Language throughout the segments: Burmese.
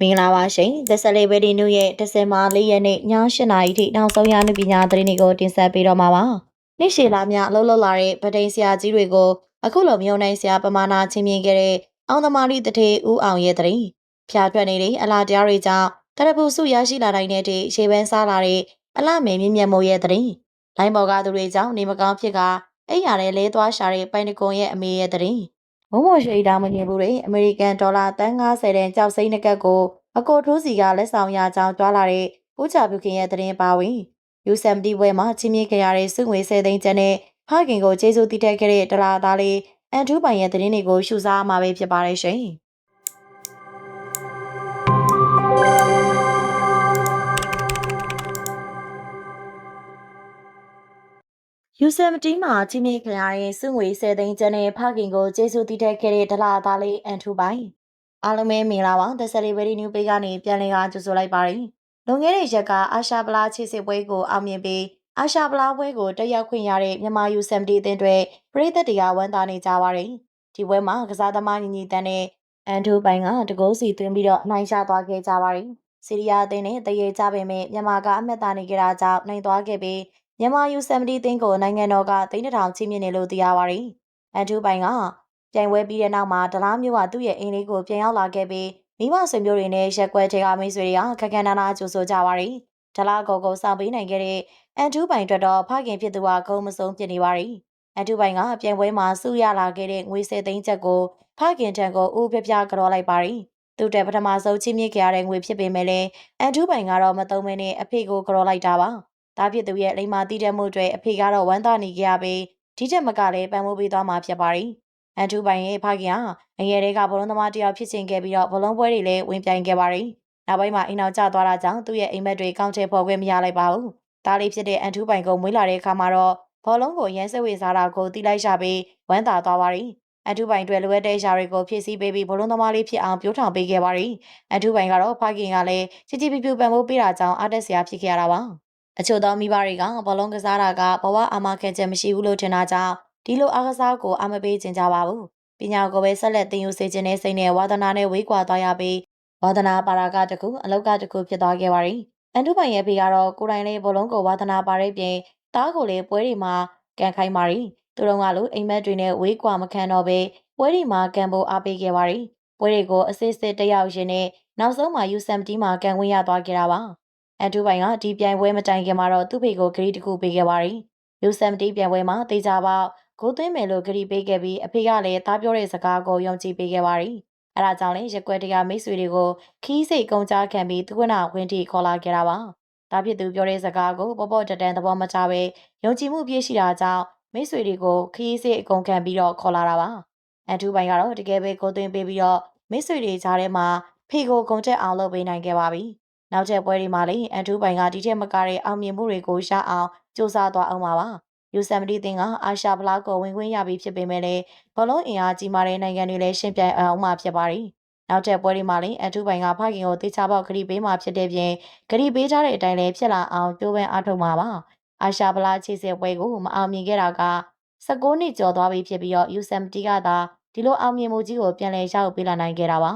မင်္ဂလာပါရှင်။ The Celebrity News ရဲ့ဒီဇင်ဘာ၄ရက်နေ့ည8:00နာရီထိနောက်ဆုံးရနုပညာသတင်းတွေကိုတင်ဆက်ပေးတော့မှာပါ။နေ့ရှည်လာမြအလုပ်လုပ်လာတဲ့ဗဒိန်ဆရာကြီးတွေကိုအခုလိုမျိုးနိုင်ဆရာပမာဏချင်းမြင်ခဲ့တဲ့အောင်သမားလိတထေဦးအောင်ရဲ့သတင်းဖျားထွက်နေတဲ့အလားတရားတွေကြောင့်တရပူစုရရှိလာနိုင်တဲ့ရေပန်းစားလာတဲ့အလားမေမြင့်မြတ်မိုးရဲ့သတင်းလိုင်းပေါ်ကသူတွေကြောင့်နေမကောင်းဖြစ်ကအဲ့ရတဲ့လဲသွားရှာတဲ့ပိုင်တကွန်ရဲ့အမေရဲ့သတင်း မုံမရွှေတာမမြင်ဘူးတဲ့အမေရိကန်ဒေါ်လာတန်း90တန်ကြောက်စိမ့်နှကတ်ကိုအကိုထိုးစီကလက်ဆောင်ရကြောင်းကြွားလာတဲ့ဦးချပြုခင်ရဲ့သတင်းပါဝင် U70 ဘွဲမှာချင်းမြင့်ကြရတဲ့စုငွေ10သိန်းကျန်တဲ့ဖခင်ကိုကျေးဇူးတည်တက်ခဲ့တဲ့ဒလာသားလေးအန်ထူးပိုင်ရဲ့သတင်းတွေကိုရှုစားမှာပဲဖြစ်ပါတယ်ရှင်။ U70 မှာချင်းမြင့်ကြရတဲ့စုငွေ10သိန်းကျန်တဲ့ဖခင်ကိုကျေးဇူးတည်တက်ခဲ့တဲ့ဒလာသားလေးအန်ထူးပိုင်အားလုံးပဲမင်္ဂလာပါ The Celebrity New Page ကနေပြန်လည်ကကြိုဆိုလိုက်ပါတယ်။လွန်ခဲ့တဲ့ရက်ကအာရှပလားချစ်စစ်ပွဲကိုအောင်မြင်ပြီးအာရှပလားပွဲကိုတက်ရောက်ခွင့်ရတဲ့မြန်မာ U70 အသင်းတွေပြည်သက်တရားဝန်တာနေကြပါတယ်။ဒီပွဲမှာကစားသမားညီညီတန်းနဲ့အန်ထူပိုင်ကတကိုးစီသွင်းပြီးတော့နိုင်ရှာသွားခဲ့ကြပါတယ်။စီးရီးယားအသင်းနဲ့တရေကြပေမဲ့မြန်မာကအမတ်တာနေကြတာကြောင့်နိုင်သွားခဲ့ပြီး မြန်မာ U70 အသင်းကိုနိုင်ငံတော်ကသိန်းတစ်ထောင်ချင်းမြင့်နေလို့သိရပါတယ်။အန်ထူပိုင်ကပြိုင်ပွဲပြီးတဲ့နောက်မှာဒလားမျိုးကသူ့ရဲ့အိမ်လေးကိုပြန်ရောက်လာခဲ့ပြီးမိဘဆွေမျိုးတွေနဲ့ရက်ကွက်ထဲကမိတ်ဆွေတွေကခက်ခက်နာနာကြိုဆိုကြပါတယ်။ဒလားကိုကိုစောင့်ပေးနိုင်ခဲ့တဲ့အန်ထူပိုင်အတွက်တော့ဖခင်ဖြစ်သူကဂုံမဆုံးဖြစ်နေပါတယ်။အန်ထူပိုင်ကပြိုင်ပွဲမှာစုရလာခဲ့တဲ့ငွေ10သိန်းချက်ကိုဖခင်ထံကိုဦးပြပြကြောလိုက်ပါတယ်။သူ့တဲ့ပထမဆုံးချင်းမြင့်ခဲ့ရတဲ့ငွေဖြစ်ပေမဲ့လည်းအန်ထူပိုင်ကတော့မသုံးမနဲ့အဖေကိုကြောလိုက်တာပါ။ ဒါဖြစ်သူရဲ့လိမ္မာတည်တဲ့မှုတွေအဖေကတော့ဝမ်းသာနေကြရပြီးဒီချက်မကလည်းပံ့ပိုးပေးသွားမှာဖြစ်ပါတယ်။အန်ထူပိုင်ရဲ့ဖခင်ကအငယ်တွေကဘလုံးသမားတယောက်ဖြစ်ချင်ခဲ့ပြီးတော့ဘလုံးပွဲတွေလည်းဝင်ပြိုင်ခဲ့ပါတယ်။နောက်ပိုင်းမှာအိမ်အောင်ကျသွားတာကြောင့်သူ့ရဲ့အိမ်မက်တွေကောင်းချဲဖော်ခွင့်မရလိုက်ပါဘူး။ဒါလေးဖြစ်တဲ့အန်ထူပိုင်ကိုမွေးလာတဲ့အခါမှာတော့ဘောလုံးကိုရန်စဝေစားတာကိုတီးလိုက်ရှာပြီးဝမ်းသာသွားပါတယ်။အန်ထူပိုင်တွေလိုအပ်တဲ့ရှာတွေကိုဖြည့်ဆည်းပေးပြီးဘလုံးသမားလေးဖြစ်အောင်ပြောထောင်ပေးခဲ့ပါတယ်။အန်ထူပိုင်ကတော့ဖခင်ကလည်းချစ်ချစ်ပြပြပံ့ပိုးပေးတာကြောင့်အားတက်စရာဖြစ်ခဲ့ရတာပါ။ အချို့သောမိဘတွေကဘောလုံးကစားတာကဘဝအာမခံချက်မရှိဘူးလို့ထင်တာကြောင့်ဒီလိုအားကစားကိုအာမပေးခြင်းကြပါဘူးပညာကိုပဲဆက်လက်သင်ယူစေခြင်းနဲ့စိတ်နဲ့ဝါသနာနဲ့ဝေးကွာသွားရပြီးဝါသနာပါရာကတကူအလောက်ကတကူဖြစ်သွားခဲ့ပါရီအန်တုပိုင်ရဲ့ဖေကတော့ကိုယ်တိုင်လေးဘလုံးကိုဝါသနာပါတဲ့ပြင်သားကိုလည်းပွဲတွေမှာကန်ခိုင်းပါရီသူတို့ကလို့အိမ်မက်တွေနဲ့ဝေးကွာမခံတော့ပဲပွဲတွေမှာကန်ဖို့အားပေးခဲ့ပါရီပွဲတွေကိုအစစ်စစ်တက်ရောက်ရင်းနဲ့နောက်ဆုံးမှာ U70 မှာကန်ဝင်ရသွားခဲ့တာပါ အန်တူပိုင်ကဒီပြိုင်ပွဲမတိုင်ခင်မှာတော့သူ့ဖေကိုဂရီတကူပေးခဲ့ပါရီ U70 ပြိုင်ပွဲမှာတေချာပေါဂိုးသွင်းမယ်လို့ဂရီပေးခဲ့ပြီးအဖေကလည်းသားပြောတဲ့စကားကိုယုံကြည်ပေးခဲ့ပါရီအဲဒါကြောင့်လည်းရက်ွက်တရားမိတ်ဆွေတွေကိုခီးစိတ်ကုံကြားခံပြီးသူကနာဝင်းတီခေါ်လာခဲ့တာပါဒါဖြစ်သူပြောတဲ့စကားကိုပေါ်ပေါ်တတန်သဘောမချပဲယုံကြည်မှုပြည့်ရှိတာကြောင့်မိတ်ဆွေတွေကိုခီးစိတ်အကုန်ခံပြီးတော့ခေါ်လာတာပါအန်ထူပိုင်ကတော့တကယ်ပဲကိုသွင်းပေးပြီးတော့မိတ်ဆွေတွေကြားထဲမှာဖေကိုဂုံတက်အောင်လုပ်ပေးနိုင်ခဲ့ပါပြီ နောက်ချက်ပွဲတွေမှာလည်းအန်ထူပိုင်ကဒီထက်မကတဲ့အောင်မြင်မှုတွေကိုရအောင်စူးစမ်းသွားအောင်ပါပါ U70 တင်ကအာရှဖလားကိုဝင်ခွင့်ရပြီးဖြစ်ပေမဲ့လည်းဘလုံးအင်အားကြီးမားတဲ့နိုင်ငံတွေလည်းရှင်းပြအောင်မှဖြစ်ပါရီနောက်ထပ်ပွဲတွေမှာလည်းအထူးပိုင်ကဖခင်ကိုတေချာပေါက်ဂရီပေးမှဖြစ်တဲ့ပြင်ဂရီပေးထားတဲ့အတိုင်းလည်းဖြစ်လာအောင်ကြိုးပမ်းအားထုတ်မှာပါအာရှဖလားခြေစစ်ပွဲကိုမအောင်မြင်ခဲ့တာက16နှစ်ကျော်သွားပြီဖြစ်ပြီးတော့ U70 ကသာဒီလိုအောင်မြင်မှုကြီးကိုပြန်လည်ရောက်ပေးလာနိုင်ခဲ့တာပါ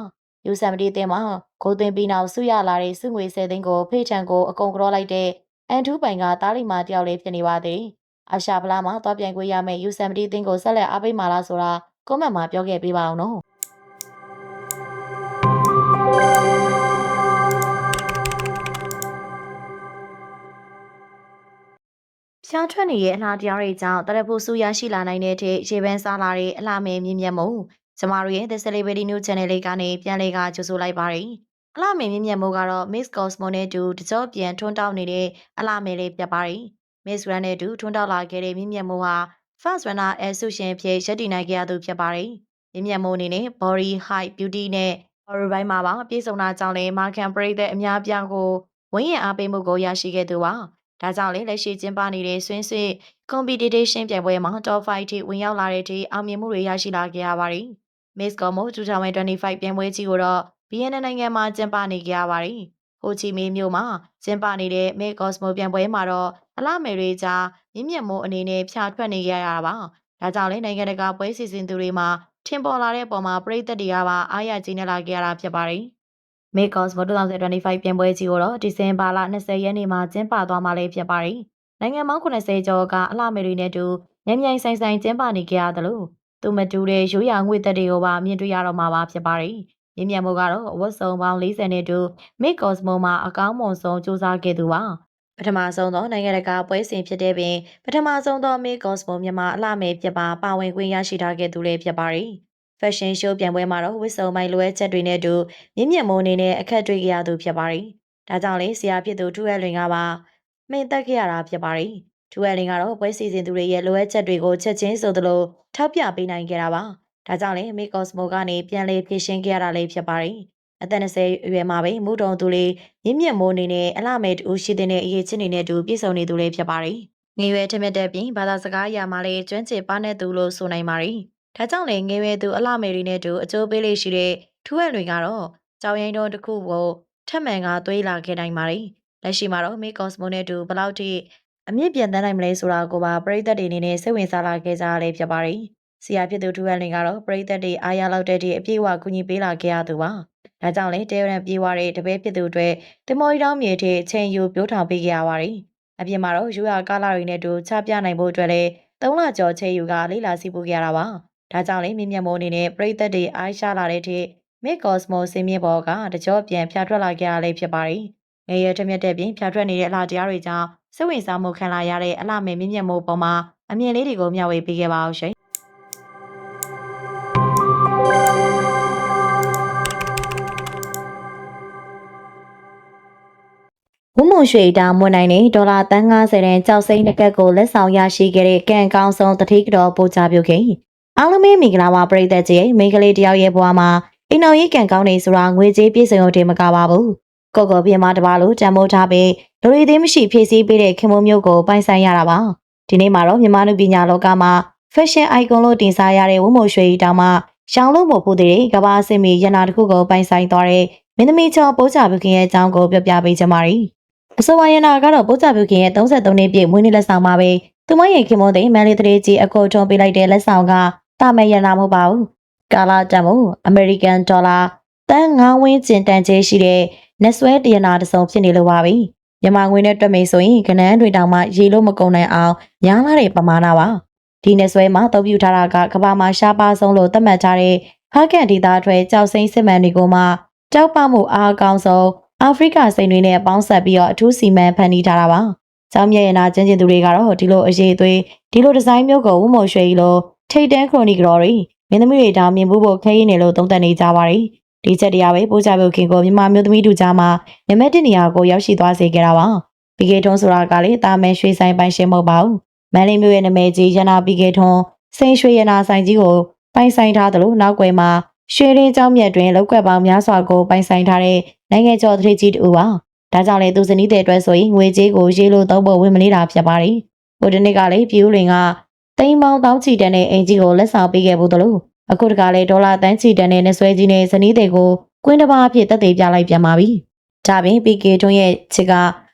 U70 တင်မှာဂိုးသွင်းပြီးနောက်ဆုရလာတဲ့စုငွေ10သိန်းကိုဖေးချန်ကိုအကုန်ကြောလိုက်တဲ့အန်ထူးပိုင်ကတားလိမာတယောက်လေးဖြစ်နေပါသေးတယ်အာရှဖလားမှာသွားပြိုင်ခွင့်ရမယ့် U70 အသင်းကိုဆက်လက်အားပေးမှာလားဆိုတာကွန်မန့်မှာပြောခဲ့ပေးပါအောင်နော်ဖြောင်းထွက်နေတဲ့အလားတရားတွေကြောင့်တရဖို့ဆူရရှိလာနိုင်တဲ့တဲ့ရေပန်းစားလာတဲ့အလားမဲမြင့်မြတ်မှု ကျမတို့ရဲ့ The Celebrity News Channel လေးကနေပြန်လေးကကြိုဆိုလိုက်ပါရစေအလားမဲမြင့်မြတ်မှုကတော့ Miss Cosmo နဲ့တူတကြောပြန်ထွန်းတောက်နေတဲ့အလားမဲလေးပြပါရစေ Miss Run နဲ့တူထွန်းတောက်လာခဲ့တဲ့မြင့်မြတ်မိုးဟာ Fast Runner အဲဆုရှင်ဖြစ်ရပ်တည်နိုင်ခဲ့ရသူဖြစ်ပါတယ်။မြင့်မြတ်မိုးအနေနဲ့ Body Height Beauty နဲ့ Body ဘိုင်းမှာပါပြည့်စုံတာကြောင့်လည်းမာကန်ပရိသတ်အများပြားကိုဝင်းရင်အားပေးမှုကိုရရှိခဲ့သူပါ။ဒါကြောင့်လည်းလက်ရှိကျင်းပနေတဲ့ဆွင်းဆွေ competition ပြိုင်ပွဲမှာ top 5ထိဝင်ရောက်လာတဲ့အထိအောင်မြင်မှုတွေရရှိလာခဲ့ရပါတယ်။ Miss Como 2025ပြိုင်ပွဲကြီးကိုတော့ VN နိုင်ငံမှာကျင်းပနေကြရပါတယ်။ဟိုချီမင်းမြို့မှာကျင်းပနေတဲ့ Miss Cosmo ပြိုင်ပွဲမှာတော့အလှမယ်တွေကြားမြင့်မြတ်မိုးအနေနဲ့ဖြာထွက်နေရတာပါ။ဒါကြောင့်လည်းနိုင်ငံတကာပွဲစီစဉ်သူတွေမှာထင်ပေါ်လာတဲ့ပုံမှာပြည်သက်တွေကပါအားရကြီးနေလာကြရတာဖြစ်ပါတယ်။ May Cosmo 2025ပြန်ပွဲကြီးကိုတော့ဒီဇင်ဘာလ20ရက်နေ့မှာကျင်းပသွားမှာလည်းဖြစ်ပါတယ်။နိုင်ငံပေါင်း80ကျော်ကအလှမယ်တွေနဲ့တူညံ့ညံ့ဆိုင်ဆိုင်ကျင်းပနေကြရတယ်လို့ သူမတူတဲ့ရိုးရာငွေသက်တွေကိုပါမြင်တွေ့ရတော့မှာပါဖြစ်ပါတယ်။မြင်မြန်မှုကတော့အဝတ်စုံပေါင်း40နဲ့တူ May Cosmo မှာအကောင်းမွန်ဆုံးစူးစမ်းခဲ့သူပါ။ပထမဆုံးသောနိုင်ငံတကာပွဲစဉ်ဖြစ်တဲ့ပင်ပထမဆုံးသော May Cosmo မြန်မာအလှမယ်ဖြစ်ပါပါဝင်ခွင့်ရရှိထားခဲ့သူလည်းဖြစ်ပါတယ်။ Fashion Show ပြန်ပွဲမှာတော့ဝတ်စုံမိုင်လွဲချက်တွေနဲ့တူမြင့်မြတ်မိုးအနေနဲ့အခက်တွေ့ကြရသူဖြစ်ပါတယ်။ဒါကြောင့်လေဆရာဖြစ်သူထူရဲလွင်ကပါမှင်သက်ခဲ့ရတာဖြစ်ပါတယ်။ ထူရဲလွင်ကတော့ပွဲစီစဉ်သူတွေရဲ့လိုအပ်ချက်တွေကိုချက်ချင်းဆိုသလိုထောက်ပြပေးနိုင်ခဲ့တာပါ။ဒါကြောင့်လေမေကော့စမိုကနေပြန်လေဖြည့်ရှင်းခဲ့ရတာလေးဖြစ်ပါတယ်။အသက်20အရွယ်မှာပဲမူတုံသူလေးမြင့်မြတ်မိုးအနေနဲ့အလှမဲ့တူရှိတဲ့အရေးချင်းတွေနဲ့တူပြည့်စုံနေသူလေးဖြစ်ပါတယ်။ငွေရွယ်ထမက်တဲ့ပြင်ဘာသာစကားအရာမှာလည်းကျွမ်းကျင်ပါတဲ့သူလို့ဆိုနိုင်ပါတယ်။ဒါကြောင့်လည်းငွေရွယ်သူအလှမယ်တွေနဲ့တူအကျိုးပေးလေးရှိတဲ့ထူရဲလွင်ကတော့ကြောင်ရင်တော်တစ်ခုကိုထက်မှန်ကသွေးလာခဲ့နိုင်ပါတယ်။လက်ရှိမှာတော့မေကော့စမိုနဲ့တူဘယ်လောက်ထိ အမြင့်ပြန်တန်းနိုင်မလဲဆိုတာကိုပါပရိသတ်တွေအနေနဲ့စိတ်ဝင်စားလာခဲ့ကြရလေဖြစ်ပါတယ်။ဆရာဖြစ်သူထူဟန်လင်ကတော့ပရိသတ်တွေအားရလောက်တဲ့အထိအပြည့်အဝကူညီပေးလာခဲ့ရသူပါ။ဒါကြောင့်လေတဲရန်ပြေးွားတဲ့တပည့်ဖြစ်သူအတွက်တမော်ရီတောင်းမြေထိအချိန်ယူပြိုးထောင်ပေးခဲ့ရပါတယ်။အပြင်မှာတော့ယူရကာလာတွေနဲ့တူချပြနိုင်ဖို့အတွက်လည်းသုံးလကျော်ချိန်ယူကလေးလာစီပူခဲ့ရတာပါ။ဒါကြောင့်လေမြင့်မြတ်မိုးအနေနဲ့ပရိသတ်တွေအားရှာလာတဲ့အထိမစ်ကော့စမိုစင်မြင့်ဘော်ကတကြောပြန်ဖြာထွက်လာခဲ့ရလေဖြစ်ပါတယ်။ငရေထမြက်တဲ့ပြင်ဖြာထွက်နေတဲ့အလားတရားတွေကြောင့် စိတ်ဝင်စားမှုခံလာရတဲ့အလှမဲ့မြင့်မြတ်မိုးပေါ်မှာအမြင်လေးတွေကိုမျှဝေပေးခဲ့ပါအောင်ရှင်ဝုံမွန်ရွှေတာမွန်နိုင်နေဒေါ်လာတန်း90တန်ကြောက်စိမ့်တစ်ကက်ကိုလက်ဆောင်ရရှိခဲ့တဲ့ကံကောင်းဆုံးတတိကတော်ပို့ချပြုခင်အားလုံးမင်္ဂလာပါပရိသတ်ကြီးမိန်းကလေးတယောက်ရဲ့ဘဝမှာအိမ်တော်ရေးကံကောင်းနေဆိုတာငွေကြေးပြည့်စုံုံတည်းမကပါဘူး ကော့ကော်ပြင်းမတပါလို့တံမိုးထားပြီးလူတွေသေးမရှိဖြည့်ဆည်းပေးတဲ့ခင်မုံမျိုးကိုပိုင်ဆိုင်ရတာပါဒီနေ့မှာတော့မြန်မာလူပညာလောကမှာ fashion icon လို့တင်စားရတဲ့ဝုံမွန်ရွှေတောင်မှရောင်လို့မဖို့တဲ့ကဘာအစင်မီရနာတစ်ခုကိုပိုင်ဆိုင်သွားတဲ့မင်းသမီးချောပိုးချပြုခင်ရဲ့အကြောင်းကိုပြောပြပေးချင်ပါတယ်အဆိုပါရနာကတော့ပိုးချပြုခင်ရဲ့33နှစ်ပြည့်မွေးနေ့လက်ဆောင်ပါပဲသူမရဲ့ခင်မုံသိမန်လေးတရေကြီးအကောထုံးပေးလိုက်တဲ့လက်ဆောင်ကတာမဲ့ရနာမဟုတ်ပါဘူးကာလာတန်မို့အမေရိကန်ဒေါ်လာတန်း9ဝင်းကျင်တန်ကျေးရှိတဲ့ နက်ဆွဲတရနာတစုံဖြစ်နေလို့ပါပြီမြန်မာငွေနဲ့တွက်မိဆိုရင်ကနန်းတွေတောင်မှရေလို့မကုန်နိုင်အောင်ညားလာတဲ့ပမာဏပါဒီနက်ဆွဲမှာတောပြူထားတာကကဘာမှာရှားပါဆုံးလို့သတ်မှတ်ထားတဲ့ဖကန်ဒေတာထွဲကြောက်စိမ့်စစ်မှန်တွေကိုမှကြောက်ပမှုအားအကောင်းဆုံးအာဖရိကစိန်တွေနဲ့ပေါင်းဆက်ပြီးတော့အထူးစီမံဖန်တီးထားတာပါ။ကျောင်းမြရဲ့နာကျင်းကျင်သူတွေကတော့ဒီလိုအရေးသွေးဒီလိုဒီဇိုင်းမျိုးကိုဝုံမော်ရွှေကြီးလိုထိတ်တန်းခရိုနီကတော်တွေမင်းသမီးတွေတောင်မြင်ဖို့ဖို့ခဲရင်းနေလို့သုံးသပ်နေကြပါတယ်။ ဒီချက်တရားပဲပိုးချပြုတ်ခင်ကိုမြန်မာမျိုးသမီးတို့ကြားမှာနမက်တနေရာကိုရောက်ရှိသွားစေခဲ့တာပါ။ပီကေထွန်းဆိုတာကလေတာမဲရွှေဆိုင်ပိုင်ရှင်မဟုတ်ပါဘူး။မန်လေးမျိုးရဲ့နာမည်ကြီးရနာပီကေထွန်းစိန်ရွှေရနာဆိုင်ကြီးကိုပိုင်ဆိုင်ထားသလိုနောက်ွယ်မှာရွှေရင်းကျောင်းမြတ်တွင်လောက်ကွက်ပေါင်းများစွာကိုပိုင်ဆိုင်ထားတဲ့နိုင်ငံကျော်သတိကြီးတူပါဒါကြောင့်လေသူစနီးတဲ့အတွက်ဆိုရင်ငွေကြေးကိုရေးလို့သုံးဖို့ဝင်မလေးတာဖြစ်ပါတယ်ဟိုတနေ့ကလေပြူးလင်ကတိမ်ပေါင်းတောင်းချီတန်တဲ့အင်ဂျီကိုလက်ဆောင်ပေးခဲ့ဖို့တလို့ အခုတကလည်းဒေါ်လာတန်းချီတန်တဲ့နှဆွဲကြီးနဲ့ဇနီးတဲ့ကိုကွင်းတစ်ပါးအဖြစ်တက်သေးပြလိုက်ပြန်ပါပြီဒါပြင် PK တွန်းရဲ့ချစ်က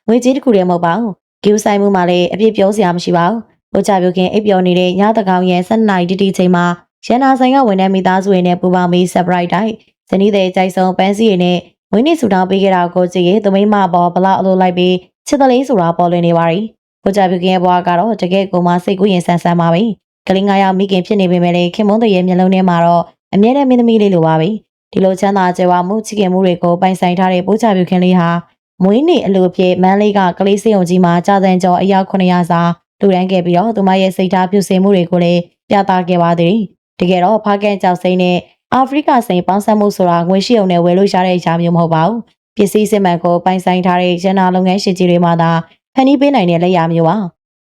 ငွေကြေးတစ်ခုတည်းမဟုတ်ပါဘူးဂီယူဆိုင်မှုမှာလည်းအပြစ်ပြောစရာမရှိပါဘူးဘိုးချပြုခင်အိပ်ပျော်နေတဲ့ညတကောင်ရဲ့7နိုင်တီတီချိန်မှာရန်နာဆိုင်ကဝန်ထမ်းမိသားစုတွေနဲ့ပူပေါင်းပြီး surprise တိုက်ဇနီးတဲ့ကြိုက်ဆုံးပန်းစည်းရည်နဲ့ဝင်းနေဆူတောင်းပေးခဲ့တာကိုကြည့်ရင်သမိမပေါ်ဘလောက်အလိုလိုက်ပြီးချစ်တလေးဆိုတာပေါ်လွင်နေပါရီကိုကြပြုခင်ရဲ့ဘဝကတော့တကယ်ကိုမှစိတ်ကူးရင်ဆန်းဆန်းပါပဲ ကလေးငါးယောက်မိခင်ဖြစ်နေပေမဲ့လည်းခင်မုန်းတရဲ့မျက်လုံးထဲမှာတော့အမြဲတမ်းမင်းသမီးလေးလိုပါပဲဒီလိုချမ်းသာကြွယ်ဝမှုချစ်ခင်မှုတွေကိုပိုင်ဆိုင်ထားတဲ့ပိုးကြပြုခင်လေးဟာမွေးနေ့အလိုဖြစ်မန်းလေးကကလေးစေုံကြီးမှာကြာစံကျော်အယောက်900စာလူရန်ခဲ့ပြီးတော့သူမရဲ့စိတ်ထားပြုစင်မှုတွေကိုလည်းပြသခဲ့ပါသေးတယ်တကယ်တော့ဖားကန်ကြောက်စိမ့်နဲ့အာဖရိကစိန်ပေါင်းစပ်မှုဆိုတာငွေရှိုံနဲ့ဝယ်လို့ရတဲ့အရာမျိုးမဟုတ်ပါဘူးပစ္စည်းစစ်မှန်ကိုပိုင်ဆိုင်ထားတဲ့ရန်နာလုပ်ငန်းရှင်ကြီးတွေမှသာဖန်တီးပေးနိုင်တဲ့လက်ရာမျိုးပါ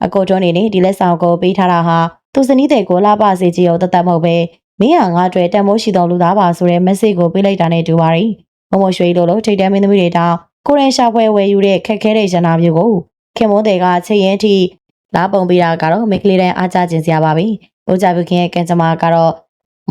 အကိုတွန်းနေနေဒီလက်ဆောင်ကိုပေးထားတာဟာ သူစနီးတဲ့ကိုလာပစေကြီးကိုတသက်မဟုတ်ပဲမင်းဟာငါ့အတွက်တန်မိုးရှိတော်လူသားပါဆိုတဲ့ message ကိုပေးလိုက်တာနဲ့တူပါရီမမရွှေလိုလိုထိတ်တန်းမင်းသမီးတွေတောင်ကိုရင်ရှာပွဲဝယ်ယူတဲ့ခက်ခဲတဲ့ရန်နာမျိုးကိုခင်မိုးတဲ့ကချိန်ရင်ထိလာပုံပေးတာကတော့မိကလေးတန်းအားကြခြင်းစရာပါပဲ။ဘိုးကြပြုခင်ရဲ့ကံကြမ္မာကတော့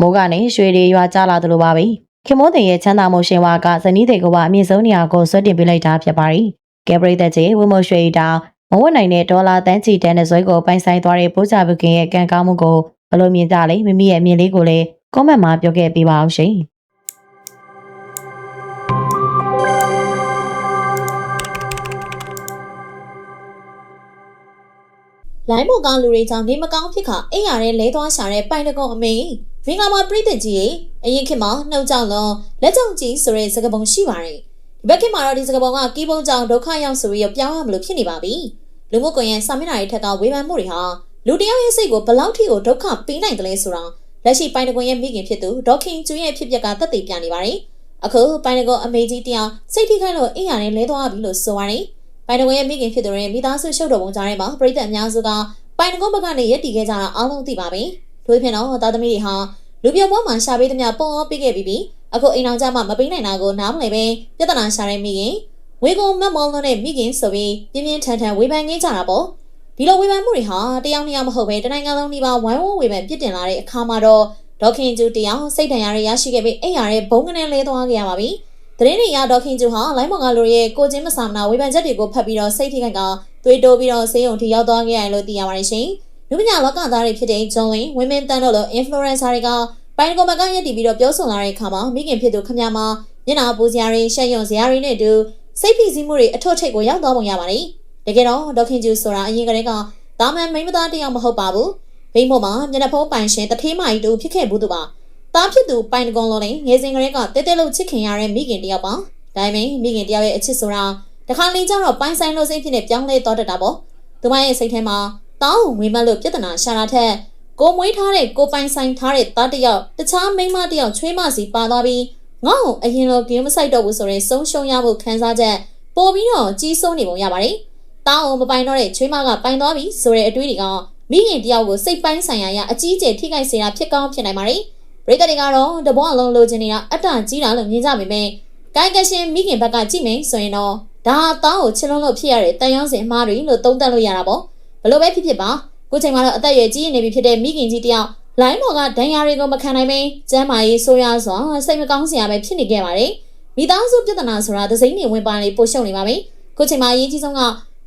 မိုးကနေရွှေတွေရွာကျလာသလိုပါပဲခင်မိုးတဲ့ရဲ့ချမ်းသာမှုရှင်ဝါကဇနီးတဲ့ကကအမြင့်ဆုံးနေရာကိုဆွတ်တင်ပေးလိုက်တာဖြစ်ပါရီကဲပရိသတ်ကြီးဝမိုးရွှေတောင် မဝတ်နိုင်တဲ့ဒေါ်လာတန်းချီတန်းတဲ့ဇွဲကိုပိုင်ဆိုင်သွားတဲ့ပိုးစာပုခင်ရဲ့ကံကောင်းမှုကိုဘယ်လိုမြင်ကြလဲမိမိရဲ့အမြင်လေးကိုလည်း comment မှာပြောခဲ့ပေးပါအောင်ရှင်။ line ပေါ်ကလူတွေကြောင့်နေမကောင်းဖြစ်ခါအိမ်ရတဲ့လဲသွားရှာတဲ့ပိုင်တကုံအမေမင်္ဂလာပါပြည်သူကြီးရေအရင်ခေတ်မှာနှုတ်ကြောင့်လွန်လက်ကြောင့်ကြီးဆိုတဲ့စကားပုံရှိပါတယ် ဘက်ခေတ်မှာတော့ဒီစကားပုံကကီးပုံးကြောင်ဒုက္ခရောက်ဆိုပြီးတော့ပြောင်းရမလို့ဖြစ်နေပါပြီလူမှုကွန်ရက်စာမျက်နှာတွေထက်ကဝေဖန်မှုတွေဟာလူတယောက်ရဲ့စိတ်ကိုဘယ်လောက်ထိကိုဒုက္ခပေးနိုင်တယ်လဲဆိုတာလက်ရှိပိုင်တကွန်ရဲ့မိခင်ဖြစ်သူဒေါခင်ကျူရဲ့ဖြစ်ပျက်ကသက်သေပြနေပါတယ်အခုပိုင်တကွန်အမေကြီးတယောက်စိတ်ထိခိုက်လို့အိမ်ရတဲ့လဲသွားပြီလို့ဆိုပါတယ်ပိုင်တကွန်ရဲ့မိခင်ဖြစ်သူရဲ့မိသားစုရှုပ်တော်ပုံကြားထဲမှာပြည်သက်အများစုကပိုင်တကုန်းဘက်ကနေရက်တီခဲ့ကြတာအားလုံးသိပါပြီ။ထို့ပြင်တော့သားသမီးတွေဟာလူပြောပွဲမှာရှာပေးသမျှပုံအောင်ပေးခဲ့ပြီးပြီ။ အခုအိမ်အောင်ကြမှာမပေးနိုင်တာကိုနားမလည်ပဲပြဿနာရှာတဲ့မိခင်ဝေကုံမက်မောင်းတဲ့မိခင်ဆိုပြီးပြင်းပြင်းထန်ထန်ဝေဖန်ခဲ့ကြတာပေါ့။ဒီလိုဝေဖန်မှုတွေဟာတယောက်နှစ်ယောက်မဟုတ်ပဲတနိုင်ငံလုံးဒီပါဝိုင်းဝန်းဝေဖန်ပြစ်တင်လာတဲ့အခါမှာတော့ဒေါခင်ကျူတယောက်စိတ်ဒဏ်ရာတွေရရှိခဲ့ပြီးအိမ်ရတဲ့ဘုံကနေလဲသွားခဲ့ရပါပြီ။သတင်းတွေရဒေါခင်ကျူဟာလိုင်းမော်ကလူတွေရဲ့ကိုချင်းမဆာမနာဝေဖန်ချက်တွေကိုဖတ်ပြီးတော့စိတ်ထိခိုက်ကသွေးတိုးပြီးတော့ဆေးရုံထိရောက်သွားခဲ့ရတယ်လို့သိရပါတယ်ရှင်။လူပညာလောကသားတွေဖြစ်တဲ့ဂျွန်ဝင်းဝင်းမင်းတန်းတို့လို influencer တွေက ပိုင်ကွန်မကရက်တီပြီးတော့ပြောဆိုလာတဲ့အခါမှာမိခင်ဖြစ်သူခမမှာမျက်နှာပူစရာတွေရှက်ရုံစရာတွေနဲ့အတူစိတ်ဖိစီးမှုတွေအထွတ်ထိပ်ကိုရောက်သွားပုံရပါတယ်။တကယ်တော့ဒေါခင်ကျူဆိုတာအရင်ကတည်းကတာမန်မိန်းမသားတစ်ယောက်မဟုတ်ပါဘူး။ဘိန်းဖို့မှာမျက်နှာဖုံးပိုင်ရှင်တထေးမကြီးတူဖြစ်ခဲ့ဘူးသူပါ။တားဖြစ်သူပိုင်ကွန်လုံးနဲ့ငယ်စဉ်ကတည်းကတဲတဲလို့ချစ်ခင်ရတဲ့မိခင်တစ်ယောက်ပါ။ဒါပေမဲ့မိခင်တစ်ယောက်ရဲ့အချစ်ဆိုတာတခါလေကျတော့ပိုင်ဆိုင်လို့စိတ်ဖြစ်နေပြောင်းလဲသွားတတ်တာပေါ့။သူမရဲ့စိတ်ထဲမှာတောင်းဝင်မလို့ပြဿနာရှာတာထက် ကိုမွေးထားတဲ့ကိုပိုင်ဆိုင်ထားတဲ့သားတစ်ယောက်တခြားမိန်းမတစ်ယောက်ချွေးမစီပါသွားပြီးငေါ့အရင်လိုဂိမ်းမဆိုင်တော့ဘူးဆိုရင်ဆုံးရှုံးရဖို့ခံစားချက်ပို့ပြီးတော့ကြီးစိုးနေပုံရပါတယ်။တောင်းမပိုင်တော့တဲ့ချွေးမကပိုင်သွားပြီဆိုတဲ့အတွေးတွေကမိခင်တယောက်ကိုစိတ်ပိုင်းဆိုင်ရာရအကြီးအကျယ်ထိခိုက်စေတာဖြစ်ကောင်းဖြစ်နိုင်ပါတယ်။ပရိသတ်တွေကတော့တဘောအလုံးလိုချင်နေတာအတ္တကြီးတာလို့မြင်ကြပေမဲ့ကိုင်ကရှင်မိခင်ဘက်ကကြည့်မယ်ဆိုရင်တော့ဒါဟာတောင်းကိုချစ်လုံးလို့ဖြစ်ရတဲ့တန်ရုံးစင်အမားတွေလို့သုံးသပ်လို့ရတာပေါ့။ဘလို့ပဲဖြစ်ဖြစ်ပါ ခုချိန်မှာတော့အသက်အရွယ်ကြီးနေပြီဖြစ်တဲ့မိခင်ကြီးတယောက်လိုင်းပေါ်ကဒဏ်ရာတွေကိုမခံနိုင်မင်းကျမ်းမာရေးဆိုးရွားစွာစိတ်မကောင်းစရာပဲဖြစ်နေခဲ့ပါတယ်။မိသားစုပြဿနာဆိုတာသစိမ့်နေဝင်ပါနေပို့ရှုံနေပါပြီ။ခုချိန်မှာအရေးကြီးဆုံးက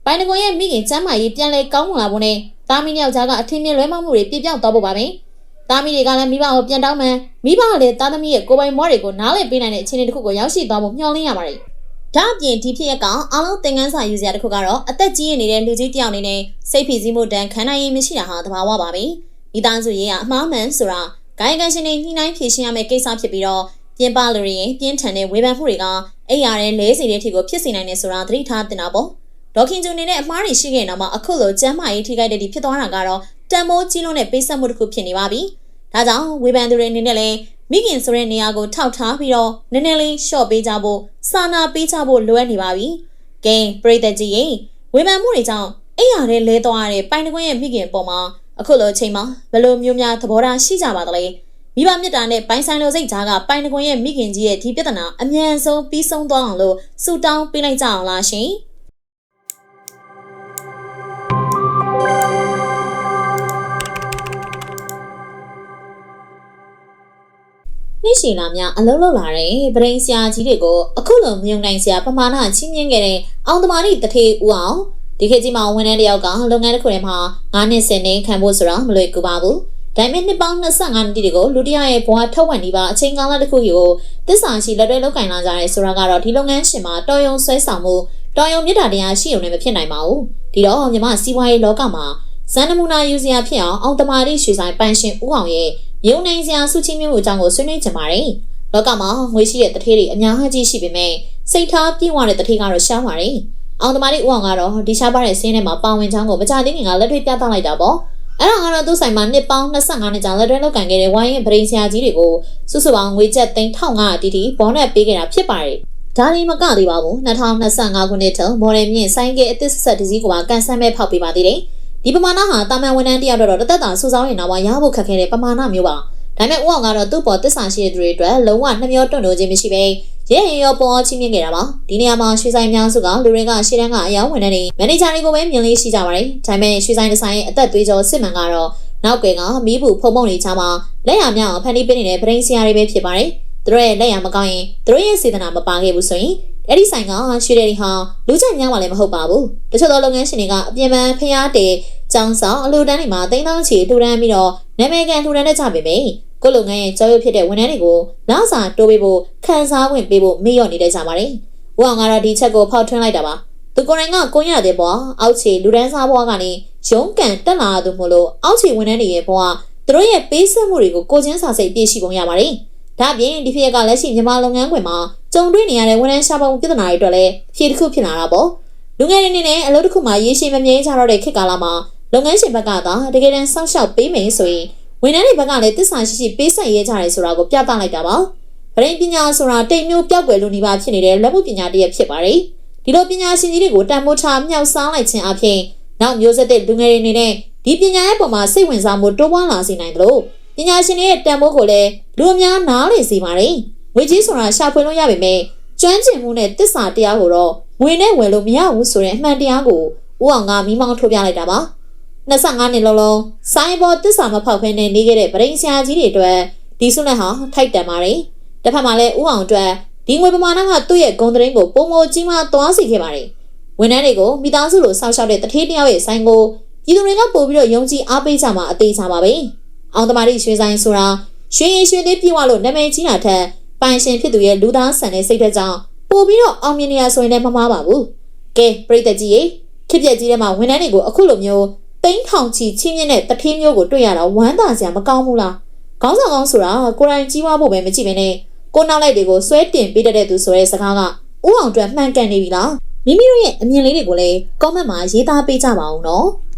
ပိုင်တကွန်ရဲ့မိခင်ကျမ်းမာရေးပြန်လဲကောင်းမလာဖို့နဲ့တာမီယောက်ျားကအထင်မြင်လွဲမှားမှုတွေပြပြောက်သွားဖို့ပါပဲ။တာမီတွေကလည်းမိဘကိုပြန်တောင်းမှန်မိဘကလည်းတာသမီရဲ့ကိုယ်ပိုင်မွားတွေကိုနားလည်ပေးနိုင်တဲ့အခြေအနေတစ်ခုကိုရောက်ရှိသွားဖို့မျှော်လင့်ရပါတယ်။ ဒါအပြင်ဒီဖြစ်ရက်ကအားလုံးသင်ခန်းစာယူစရာတစ်ခုကတော့အသက်ကြီးနေတဲ့လူကြီးတယောက်အနေနဲ့စိတ်ဖိစီးမှုတန်ခံနိုင်ရည်မရှိတာဟာသဘာဝပါပဲ။မိသားစုရေးကအမှားမှန်ဆိုတာဂိုင်းကန်ရှင်တွေညှိနှိုင်းဖြေရှင်းရမယ့်ကိစ္စဖြစ်ပြီးတော့ပြင်ပလူတွေရင်ပြင်းထန်တဲ့ဝေဖန်မှုတွေကအိမ်ရတဲ့လဲစီတဲ့အထိကိုဖြစ်စေနိုင်တယ်ဆိုတာသတိထားတင်တာပေါ့။ဒေါခင်ကျူနေနဲ့အမှားတွေရှိခဲ့တော့မှအခုလိုကျမ်းမာရေးထိခိုက်တဲ့ဒီဖြစ်သွားတာကတော့တန်မိုးကြီးလုံးနဲ့ပေးဆက်မှုတစ်ခုဖြစ်နေပါပြီ။ဒါကြောင့်ဝေဖန်သူတွေအနေနဲ့လည်း မိခင်ဆိုတဲ့နေရာကိုထောက်ထားပြီးတော့နည်းနည်းလေးရှော့ပေးကြဖို့စာနာပေးကြဖို့လိုအပ်နေပါပြီ။ကဲပရိသတ်ကြီးရေဝေဖန်မှုတွေကြောင့်အိမ်ရတဲ့လဲသွားတဲ့ပိုင်တကွင်းရဲ့မိခင်ပေါ်မှာအခုလိုအချိန်မှာဘယ်လိုမျိုးများသဘောထားရှိကြပါသလဲမိဘမြတ်တာနဲ့ပိုင်ဆိုင်လိုစိတ်ကြားကပိုင်တကွင်းရဲ့မိခင်ကြီးရဲ့ဒီပြဿနာအမြန်ဆုံးပြီးဆုံးသွားအောင်လို့ဆူတောင်းပေးလိုက်ကြအောင်လားရှင်။ နေ့ရှည်လာများအလုံးလုံးလာတဲ့ဗရင်ဆရာကြီးတွေကိုအခုလိုမြုံနိုင်ဆရာပမာဏချင်းမြင့်ခဲ့တဲ့အောင်သမားတိတထေးဦးအောင်ဒီခေတ်ကြီးမှာဝန်ထမ်းတယောက်ကလုပ်ငန်းတစ်ခုထဲမှာ9နှစ်10နှစ်ခံဖို့ဆိုတာမလွယ်ကူပါဘူးဒါပေမဲ့နှစ်ပေါင်း25နှစ်တွေကိုလူတယောက်ရဲ့ဘဝထုတ်ဝက်နေပါအချိန်ကာလတစ်ခုကိုတစ္ဆာရှိလက်တွဲလုပ်ကင်လာကြရဲဆိုတာကတော့ဒီလုပ်ငန်းရှင်မှာတော်ရုံဆွဲဆောင်မှုတော်ရုံမြတ်တာတရားရှိုံနဲ့မဖြစ်နိုင်ပါဘူးဒီတော့မြမစီးပွားရေးလောကမှာဇန်နမူနာယူစရာဖြစ်အောင်အောင်တမာတိရွှေဆိုင်ပန်ရှင်ဦးအောင်ရဲ့ မြုံနိုင်စရာစုချင်းမျိုးအကြောင်းကိုဆွေးနွေးကြပါမယ်။လောကမှာငွေရှိတဲ့တထေးတွေအများကြီးရှိပေမဲ့စိတ်ထားပြည့်ဝတဲ့တထေးကတော့ရှားပါတယ်။အောင်သမားလေးဦးအောင်ကတော့ဒီရှားပါတဲ့ဆင်းထဲမှာပါဝင်ချောင်းကိုမကြသေးခင်ကလက်တွေ့ပြသလိုက်တာပေါ့။အဲ့ဒါကတော့သူ့ဆိုင်မှာနှစ်ပေါင်း25နှစ်ကြာလက်တွဲလုပ်ကန်ခဲ့တဲ့ဝိုင်းရင်ပရိန်ဆရာကြီးတွေကိုစုစုပေါင်းငွေကျပ်သိန်း1500တီတီဘောနဲ့ပေးခဲ့တာဖြစ်ပါတယ်။ဒါဒီမကသေးပါဘူး2025ခုနှစ်ထုံမော်ဒယ်မြင့်ဆိုင်ကယ်အသစ်ဆက်တစည်းကကန်ဆယ်မဲ့ဖောက်ပေးပါသေးတယ်။ ဒီပမာဏဟာတာမန်ဝန်ထမ်းတယောက်တော့တသက်တာစူဆောင်းရင်တော့ရဖို့ခက်ခဲတဲ့ပမာဏမျိုးပါဒါပေမဲ့ဦးအောင်ကတော့သူ့ပေါ်တစ္ဆာရှိတဲ့သူတွေအတွက်လုံးဝနှမျောတွန့်တိုးခြင်းမရှိဘဲရဲရင်ရောပေါ်ချင်းမြင့်ခဲ့တာပါဒီနေရာမှာရွှေဆိုင်များစုကလူတွေကရှေ့တန်းကအယောင်ဝန်ထမ်းတွေမန်နေဂျာတွေကိုပဲမြင်လေးရှိကြပါတယ်ဒါပေမဲ့ရွှေဆိုင်ဒီဇိုင်းအသက်သွေးကြောစစ်မှန်ကတော့နောက်ကွယ်ကမီးဘူးဖုံဖုံတွေချာမှာလက်ရမြောင်ဖန်တီးပေးနေတဲ့ဗရင်ဆရာတွေပဲဖြစ်ပါတယ်သူတို့ရဲ့လက်ရမကောင်းရင်သူတို့ရဲ့စေတနာမပါခဲ့ဘူးဆိုရင် အဲ့ဒီဆိုင်ကရွှေတယ်တွေဟာလူကြိုက်များမှလည်းမဟုတ်ပါဘူးတချို့သောလုပ်ငန်းရှင်တွေကအပြင်ပန်းဖျားတဲကျောင်းဆောင်အလူတန်းတွေမှာတိန်းတောင်းချီထူတန်းပြီးတော့နာမည်ကန်ထူတန်းတဲ့ကြပေမယ့်ကိုလုပ်ငန်းရဲ့ကြောက်ရွံ့ဖြစ်တဲ့ဝန်ထမ်းတွေကိုလောက်စာတိုးပေးဖို့ခန်းစားဝင်ပေးဖို့မေ့လျော့နေတဲ့ကြပါတယ်။ဦးအောင်ကတော့ဒီချက်ကိုဖောက်ထွင်းလိုက်တာပါ။သူကိုယ်တိုင်ကကိုရတဲ့ပေါ်အောက်ခြေလူဒန်းစားဘွားကနေရုံးကန်တက်လာသူမို့လို့အောက်ခြေဝန်ထမ်းတွေရဲ့ဘဝသူတို့ရဲ့ပေးဆက်မှုတွေကိုကိုချင်းစာစိတ်ပြည့်ရှိပုံရပါတယ်။ ဒါ့အပြင်ဒီဖြစ်ရက်ကလက်ရှိမြန်မာလုပ်ငန်းခွင်မှာကြုံတွေ့နေရတဲ့ဝန်ထမ်းရှားပါမှုပြဿနာတွေအတွက်လည်းဖြေတစ်ခုဖြစ်လာတာပေါ့။လူငယ်တွေအနေနဲ့အလုပ်တစ်ခုမှာရေရှည်မမြဲကြတော့တဲ့ခေတ်ကာလမှာလုပ်ငန်းရှင်ဘက်ကသာတကယ်တမ်းစောင့်ရှောက်ပေးမယ်ဆိုရင်ဝန်ထမ်းတွေဘက်ကလည်းတစ္ဆာရှိရှိပေးဆက်ရဲကြတယ်ဆိုတာကိုပြသလိုက်တာပါ။ဗရိန်ပညာဆိုတာတိတ်မျိုးပြောက်ွယ်လိုနေပါဖြစ်နေတဲ့လက်မှုပညာတစ်ရပ်ဖြစ်ပါတယ်။ဒီလိုပညာရှင်ကြီးတွေကိုတန်ဖိုးထားမြောက်စားလိုက်ခြင်းအပြင်နောက်မျိုးဆက်တဲ့လူငယ်တွေအနေနဲ့ဒီပညာရဲ့ပုံမှာစိတ်ဝင်စားမှုတိုးပွားလာစေနိုင်တယ်လို့ ပညာရှင်တွေရဲ့တန်ဖိုးကိုလည်းလူအများနားလည်စေပါတယ်။ငွေကြီးဆိုတာရှာဖွေလို့ရပါမယ်။ကျွမ်းကျင်မှုနဲ့တစ္ဆာတရားကိုတော့ငွေနဲ့ဝယ်လို့မရဘူးဆိုတဲ့အမှန်တရားကိုဦးအောင်ကမိမောင်းထုတ်ပြလိုက်တာပါ။25နှစ်လုံးလုံးစိုင်းဘောတစ္ဆာမဖောက်ဖဲနဲ့နေခဲ့တဲ့ဗရိန်ဆရာကြီးတွေအတွက်ဒီဆုနဲ့ဟာထိုက်တန်ပါတယ်။တစ်ဖက်မှာလည်းဦးအောင်အတွက်ဒီငွေပမာဏကသူ့ရဲ့ဂုဏ်သတင်းကိုပုံမကြီးမှသွားစေခဲ့ပါတယ်။ဝန်ထမ်းတွေကိုမိသားစုလိုစောင့်ရှောက်တဲ့တထေးတယောက်ရဲ့ဆိုင်ကိုပြည်သူတွေကပို့ပြီးတော့ယုံကြည်အားပေးကြမှာအသေးချပါပဲ။ အောင်သမားတိရွှေဆိုင်ဆိုတာရွှေရင်ရွှေသေးပြေဝလို့နာမည်ကြီးတာထက်ပိုင်ရှင်ဖြစ်သူရဲ့လူသားဆန်တဲ့စိတ်ဓာတ်ကြောင့်ပို့ပြီးတော့အောင်မြင်နေရဆိုရင်လည်းမမှားပါဘူး။ကဲပြိတ္တကြီးရေခစ်ပြက်ကြီးထဲမှာဝန်ထမ်းတွေကိုအခုလိုမျိုးတိန်းထောင်ချီချင်းမြင့်တဲ့တထေးမျိုးကိုတွေ့ရတာဝမ်းသာစရာမကောင်းဘူးလား။ခေါင်းဆောင်ကောင်းဆိုတာကိုယ်တိုင်ကြီးပွားဖို့ပဲမကြည့်ဘဲနဲ့ကိုနောက်လိုက်တွေကိုဆွဲတင်ပေးတတ်တဲ့သူဆိုတဲ့စကားကဥအောင်အတွက်မှန်ကန်နေပြီလားမိမိတို့ရဲ့အမြင်လေးတွေကိုလည်း comment မှာရေးသားပေးကြပါဦးနော်။